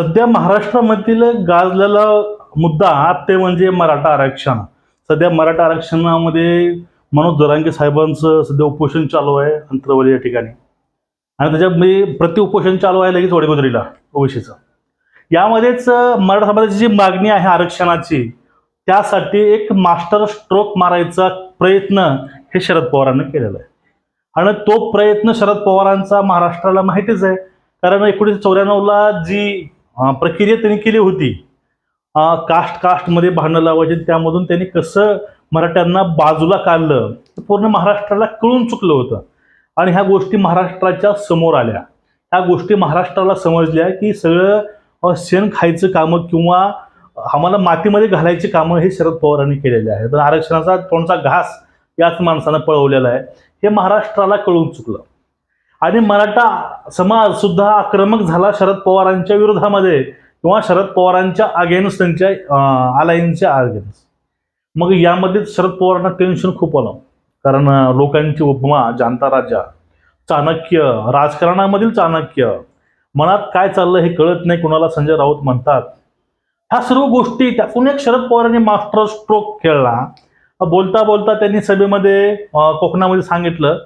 सध्या महाराष्ट्रामधील गाजलेला मुद्दा ते म्हणजे मराठा आरक्षण. सध्या मराठा आरक्षणामध्ये मनोज जरांगे साहेबांचं सध्या उपोषण चालू आहे अंतरवली या ठिकाणी. आणि त्याच्यामध्ये प्रति उपोषण चालू आहे लगेच वडगोदरीला ओबीसीचं. यामध्येच मराठा समाजाची जी मागणी आहे आरक्षणाची त्यासाठी एक मास्टर स्ट्रोक मारायचा प्रयत्न हे शरद पवारांनी केलेला आहे. आणि तो प्रयत्न शरद पवारांचा महाराष्ट्राला माहितीच आहे. कारण एकोणीसशे चौऱ्याण्णवला जी प्रक्रिया त्यांनी केली होती. कास्ट कास्टमध्ये भांडणं लावायची त्यामधून त्यांनी कसं मराठ्यांना बाजूला काढलं ते पूर्ण महाराष्ट्राला कळून चुकलं होतं. आणि ह्या गोष्टी महाराष्ट्राच्या समोर आल्या. ह्या गोष्टी महाराष्ट्राला समजल्या की सगळं शेण खायचं कामं किंवा आम्हाला मातीमध्ये घालायची कामं हे शरद पवारांनी केलेले आहेत. आरक्षणाचा तोंडचा घास याच माणसानं पळवलेला आहे. हे महाराष्ट्राला कळून चुकलं. आणि मराठा समाज सुद्धा आक्रमक झाला शरद पवारांच्या विरोधामध्ये किंवा शरद पवारांच्या अगेन्स्ट त्यांच्या अलायन्सच्या अगेन्स्ट. मग यामध्ये शरद पवारांना टेन्शन खूप आलं. कारण लोकांची उपमा जाणता राजा चाणक्य राजकारणामधील चाणक्य मनात काय चाललं हे कळत नाही कुणाला संजय राऊत म्हणतात. ह्या सर्व गोष्टी त्यातून एक शरद पवारांनी मास्टर स्ट्रोक खेळला. बोलता बोलता त्यांनी सभेमध्ये कोकणामध्ये सांगितलं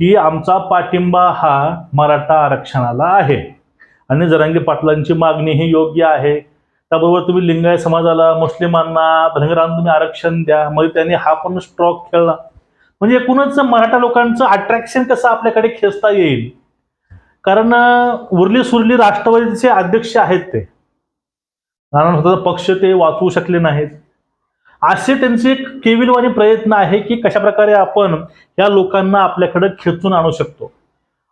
की आमचा पाठिंबा हा मराठा आरक्षणाला आहे. आणि जरंगी पाटलांची मागणी ही योग्य आहे. त्याबरोबर तुम्ही लिंगायत समाजाला मुस्लिमांना धनगरांना तुम्ही आरक्षण द्या. मग त्यांनी हा पण स्ट्रॉक खेळला म्हणजे एकूणच मराठा लोकांचं अट्रॅक्शन कसं आपल्याकडे खेचता येईल? कारण उरली सुरली राष्ट्रवादीचे अध्यक्ष आहेत ते. कारण स्वतःचा पक्ष ते वाचवू शकले नाहीत. असे त्यांचे एक केविलवाणी प्रयत्न आहे की कशा प्रकारे आपण या लोकांना आपल्याकडे खेचून आणू शकतो.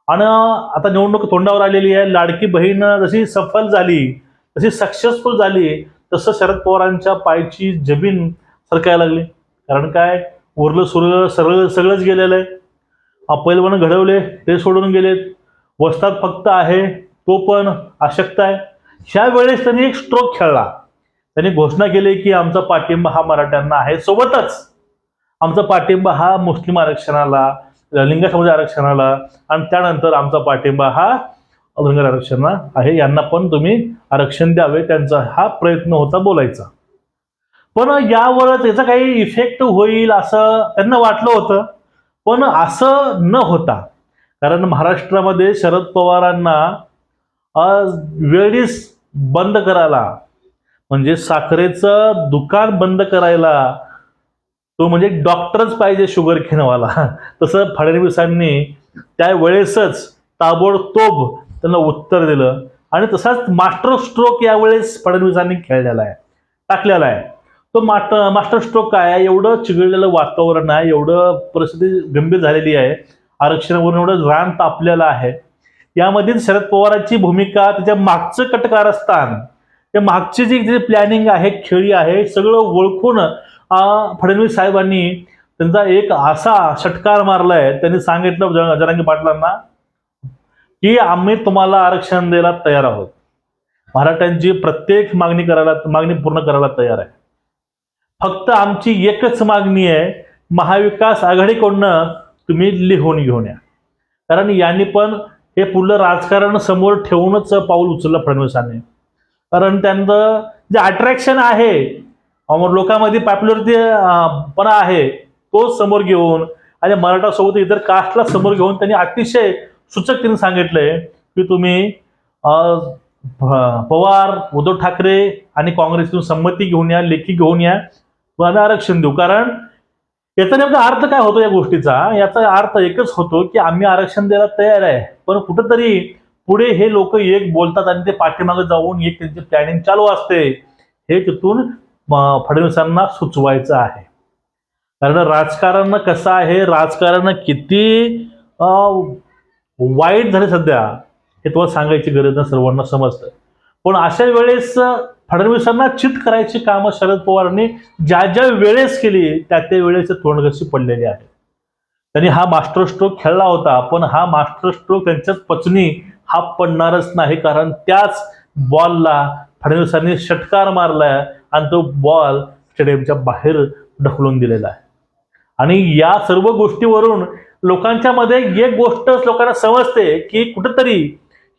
आणि आता निवडणूक तोंडावर आलेली आहे. लाडकी बहीण जशी सफल झाली जशी सक्सेसफुल झाली तसं शरद पवारांच्या पायची जमीन सरकायला लागली. कारण काय? उरलं सुरलं सरळ सगळंच गेलेलं आहे. पैलवान घडवले ते सोडून गेलेत. वस्तात फक्त आहे तो पण अशक्त आहे. ह्या वेळेस त्यांनी एक स्ट्रोक खेळला. त्यांनी घोषणा केली की आमचा पाठिंबा हा मराठ्यांना आहे. सोबतच आमचा पाठिंबा हा मुस्लिम आरक्षणाला लिंग समाज आरक्षणाला आणि त्यानंतर आमचा पाठिंबा हा धनगर आरक्षणा आहे. यांना पण तुम्ही आरक्षण द्यावे त्यांचा हा प्रयत्न होता बोलायचा. पण यावरच याचा काही इफेक्ट होईल असं त्यांना वाटलं होतं. पण असं न होता कारण महाराष्ट्रामध्ये शरद पवारांना आज वेळीच बंद करायला म्हणजे साखरेचं दुकान बंद करायला तो म्हणजे डॉक्टरच पाहिजे शुगर घेणवाला. तसं फडणवीसांनी त्यावेळेसच ताबडतोब त्यांना उत्तर दिलं. आणि तसाच मास्टर स्ट्रोक यावेळेस फडणवीसांनी खेळलेला आहे टाकलेला आहे. तो मास्टर मास्टर स्ट्रोक काय आहे? एवढं चिघळलेलं वातावरण आहे एवढं परिस्थिती गंभीर झालेली आहे. आरक्षणावरून एवढं रान तापलेलं आहे. यामध्ये शरद पवारांची भूमिका त्याच्या मागचं कटकारस्थान ते मागची जी जे प्लॅनिंग आहे खेळी आहे सगळं ओळखून फडणवीस साहेबांनी त्यांचा एक असा षटकार मारलाय. त्यांनी सांगितलं जनांगी जरांगी पाटलांना की आम्ही तुम्हाला आरक्षण द्यायला तयार आहोत. मराठ्यांची प्रत्येक मागणी करायला मागणी पूर्ण करायला तयार आहे. फक्त आमची एकच मागणी आहे महाविकास आघाडीकडनं तुम्ही लिहून घेऊन या. कारण यांनी पण हे पुढलं राजकारण समोर ठेवूनच पाऊल उचललं फडणवीसांनी. कारण त्यांचं जे अट्रॅक्शन आहे लोकांमध्ये पॉप्युलरिटी पण आहे तो समोर घेऊन आणि मराठासोबत इतर कास्टला समोर घेऊन त्यांनी अतिशय सूचक त्यांनी सांगितलंय की तुम्ही पवार उद्धव ठाकरे आणि काँग्रेसतून संमती घेऊन या लेखी घेऊन या तुम्हाला आरक्षण देऊ. कारण याचा नेमका अर्थ काय होतो या गोष्टीचा? याचा अर्थ एकच होतो की आम्ही आरक्षण द्यायला तयार आहे पण कुठंतरी पुढे हे लोक एक बोलतात आणि ते पाठीमागे जाऊन एक त्यांची प्लॅनिंग चालू असते. हे तिथून फडणवीसांना सुचवायचं आहे. कारण राजकारण कसं आहे? राजकारण किती वाईट झाले सध्या हे तुम्हाला सांगायची गरज नाही सर्वांना समजतं. पण अशा वेळेस फडणवीसांना चित करायची कामं शरद पवारांनी ज्या ज्या वेळेस केली त्या त्या वेळेस ते तोंडगशी पडलेली आहे त्यांनी हा मास्टर स्ट्रोक खेळला होता पण हा मास्टर स्ट्रोक त्यांच्याच पचनी हा पडणारच नाही कारण त्याच बॉलला फडणवीसांनी षटकार मारलाय आणि तो बॉल स्टेडियमच्या बाहेर ढकलून दिलेला आहे. आणि या सर्व गोष्टीवरून लोकांच्या मध्ये एक गोष्ट लोकांना समजते की कुठंतरी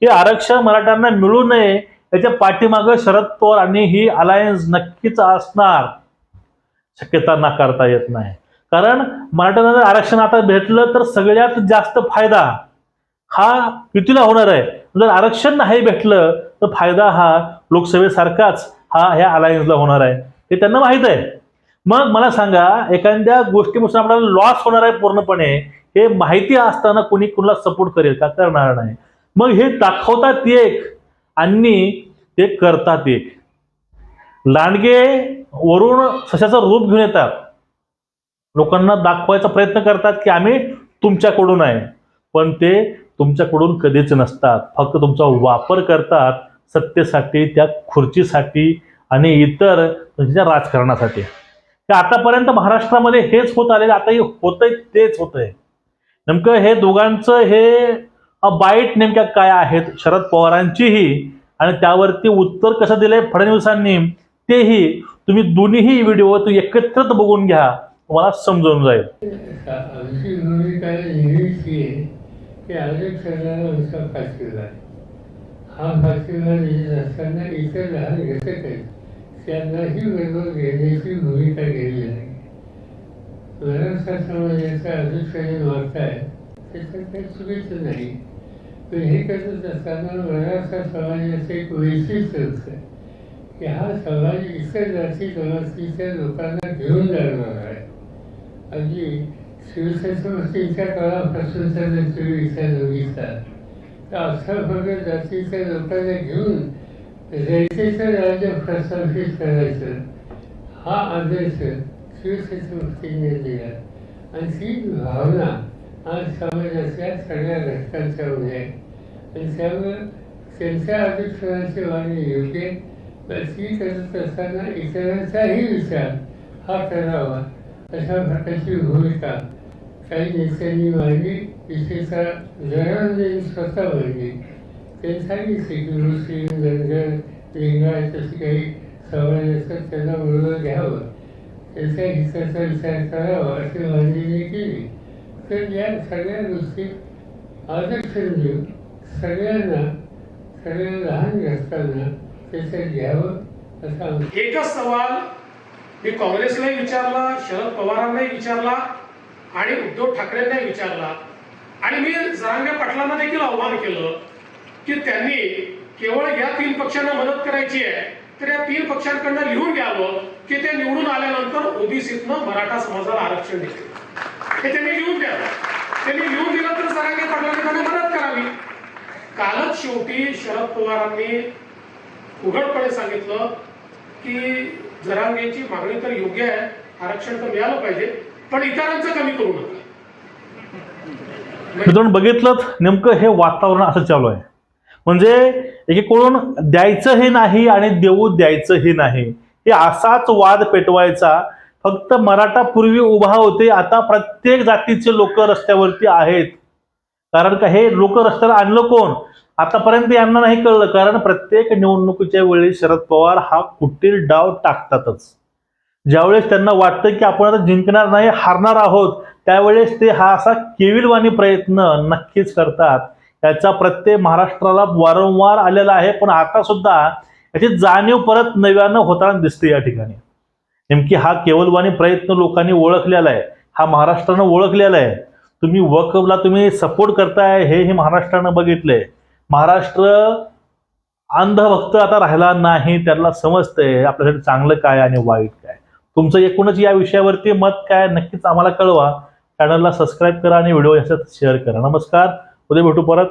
हे आरक्षण मराठ्यांना मिळू नये याच्या पाठीमागं शरद पवार आणि ही अलायन्स नक्कीच असणार. शक्यता नाकारता येत नाही. कारण मराठ्यांना जर आरक्षण आता भेटलं तर सगळ्यात जास्त फायदा हा युतीला होणार आहे. जर आरक्षण नाही भेटलं तर फायदा हा लोकसभेसारखाच हा ह्या अलायन्सला होणार आहे. हे त्यांना माहीत आहे. मग मला सांगा एखाद्या गोष्टीपासून आपल्याला लॉस होणार आहे पूर्णपणे हे माहिती असताना कोणी कुणाला सपोर्ट करेल का? करणार नाही. मग हे दाखवतात एक आणि ते करतात एक. लांडगे वरून सशाचं रूप घेऊन येतात. लोकांना दाखवायचा प्रयत्न करतात की आम्ही तुमच्याकडून आहे. पण ते तुमच्याकडून कधीच नसतात फक्त तुमचा वापर करतात सत्तेसाठी त्या खुर्चीसाठी आणि इतर त्यांच्या राजकारणासाठी तर आतापर्यंत महाराष्ट्रामध्ये हेच होत आलेलं आता हे होतंय तेच होतंय नेमकं हे दोघांचं हे बाईट नेमक्या काय आहेत शरद पवारांचीही आणि त्यावरती उत्तर कसं दिलंय फडणवीसांनी तेही तुम्ही दोन्हीही व्हिडिओ तू एकत्रित बघून घ्या तुम्हाला समजून जाईल की भूमिका नेहमीच ही आहे आहे. हा फाशीला देत असताना इतर लहान घटक आहेत. त्यांनाही बरोबर घेण्याची भूमिका गेली नाही मराठा समाजाचा अनुषंगाने आहे त्याच्यात काही चुकीचं नाही. पण हे करत असताना मराठा समाजाचं एक वैशिष्ट्य असतं की हा समाज इतर जाती जमातीच्या लोकांना घेऊन जाणार आहे. अगदी शिवछत्रपतींच्या काळापासून जर तुम्ही विचार बघितला तर अठरा भगत जातीच्या लोकांना घेऊन रयतेचं राज्य प्रस्थापित करायचं हा आदेश शिवछत्रपतींनी दिला आणि ती भावना आज समाजातल्या सगळ्या घटकांच्यामध्ये आहे आणि त्यामुळे त्यांच्या आरक्षणाची मागणी योग्य पण ती करत असताना इतरांचाही विचार हा करावा अशा प्रकारची भूमिका काही नेत्यांनी मांडली विशेषतः जनार्दन स्वतः मांडली. ते सांगितले की मुस्लिम धनगर लिंगायत अशी काही समाज असतात त्यांना बरोबर घ्यावं. त्याच्या हिताचा विचार करावा अशी मांडणी केली. तर या सगळ्या गोष्टी आदर्शन देऊन म्हणजे सगळ्यांना सगळ्या लहान घटकांना त्याच्यात घ्यावं असं एकच सवाल मी काँग्रेसलाही विचारला शरद पवारांनाही विचारला आणि उद्धव ठाकरेंनाही विचारला. आणि मी जरांगे पाटलांना देखील आव्हान केलं की त्यांनी केवळ या तीन पक्षांना मदत करायची आहे तर या तीन पक्षांकडनं लिहून घ्यावं की ते निवडून आल्यानंतर ओबीसीतनं मराठा समाजाला आरक्षण देते हे त्यांनी लिहून द्यावं त्यांनी लिहून दिलं तर जरांगे पाटलांनी त्यांना मदत करावी. कालच शेवटी शरद पवारांनी उघडपणे सांगितलं की जरांगेची मागणी तर योग्य आहे. आरक्षण तर मिळालं पाहिजे पण इतरांचं कमी करू नका. म्हणजे- मित्रांनो बघितलं नेमकं हे वातावरण असं चालू आहे. म्हणजे एकीकडून द्यायचं हे नाही आणि देऊ द्यायचं हे नाही. हे असाच वाद पेटवायचा. फक्त मराठा पूर्वी उभा होते आता प्रत्येक जातीचे लोक रस्त्यावरती आहेत. कारण का हे लोक रस्त्याला आणलं कोण? आतापर्यंत यांना नाही कळलं कारण प्रत्येक निवडणुकीच्या वेळी शरद पवार हा कुटील डाव टाकतातच. ज्यावेळेस त्यांना वाटतं की आपण आता जिंकणार नाही हारणार आहोत त्यावेळेस ते हा असा केविलवाणी प्रयत्न नक्कीच करतात. याचा प्रत्यय महाराष्ट्राला वारंवार आलेला आहे पण आता सुद्धा याची जाणीव परत नव्यानं होताना दिसते या ठिकाणी. नेमकी हा केवलवाणी प्रयत्न लोकांनी ओळखलेला आहे हा महाराष्ट्रानं ओळखलेला आहे. तुम्ही वकफला तुम्ही सपोर्ट करताय हे हे महाराष्ट्रानं बघितलंय. महाराष्ट्र अंधभक्त आता राहिला नाही त्याला समजतंय आपल्यासाठी चांगलं काय आणि वाईट काय. तुमचं एकूणच या विषयावरती मत काय नक्कीच आम्हाला कळवा. चॅनलला सबस्क्राईब करा आणि व्हिडिओ याच्यात शेअर करा. नमस्कार. उद्या भेटू परत.